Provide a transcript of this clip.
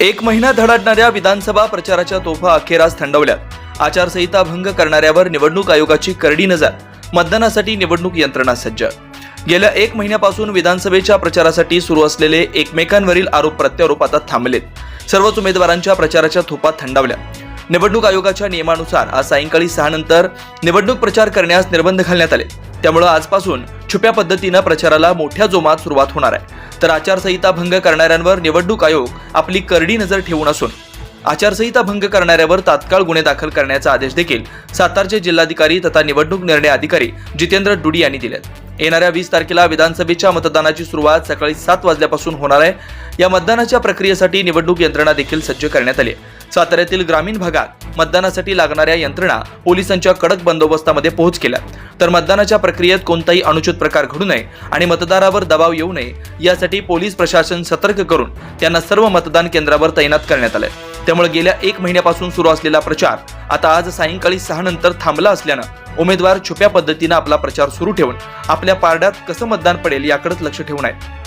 एक महिना धडाडणाऱ्या विधानसभा प्रचाराच्या तोफा अखेरास थंडवल्यात. आचारसंहिता भंग करणाऱ्यावर निवडणूक आयोगाची करडी नजर मतदानासाठी निवडणूक यंत्रणा सज्ज. गेल्या एक महिन्यापासून विधानसभेच्या प्रचारासाठी सुरू असलेले एकमेकांवरील आरोप प्रत्यारोप आता थांबलेत. सर्वच उमेदवारांच्या प्रचाराच्या थोपा थंडावल्या. निवडणूक आयोगाच्या नियमानुसार आज सायंकाळी सहा नंतर निवडणूक प्रचार करण्यास निर्बंध घालण्यात आले. त्यामुळे आजपासून छुप्या पद्धतीनं प्रचाराला मोठ्या जोमात सुरुवात होणार आहे. तर आचारसंहिता भंग करणाऱ्यांवर निवडणूक आयोग आपली करडी नजर ठेवून असून आचारसंहिता भंग करणाऱ्यावर तात्काळ गुन्हे दाखल करण्याचा आदेश देखील सातारचे जिल्हाधिकारी तथा निवडणूक निर्णय अधिकारी जितेंद्र डुडी यांनी दिलेत. येणाऱ्या वीस तारखेला विधानसभेच्या मतदानाची सुरुवात सकाळी सात वाजल्यापासून होणार आहे. या मतदानाच्या प्रक्रियेसाठी निवडणूक यंत्रणा देखील सज्ज करण्यात आली साताऱ्यातील ग्रामीण भागात मतदानासाठी लागणाऱ्या यंत्रणा पोलिसांच्या कडक बंदोबस्तामध्ये पोहोच केल्या. तर मतदानाच्या प्रक्रियेत कोणताही अनुचित प्रकार घडू नये आणि मतदारावर दबाव येऊ नये यासाठी पोलीस प्रशासन सतर्क करून त्यांना सर्व मतदान केंद्रावर तैनात करण्यात आलंय. त्यामुळे गेल्या एक महिन्यापासून सुरू असलेला प्रचार आता आज सायंकाळी सहा नंतर थांबला असल्यानं उमेदवार छुप्या पद्धतीनं आपला प्रचार सुरू ठेवून आपल्या पारड्यात कसं मतदान पडेल याकडेच लक्ष ठेवून आहेत.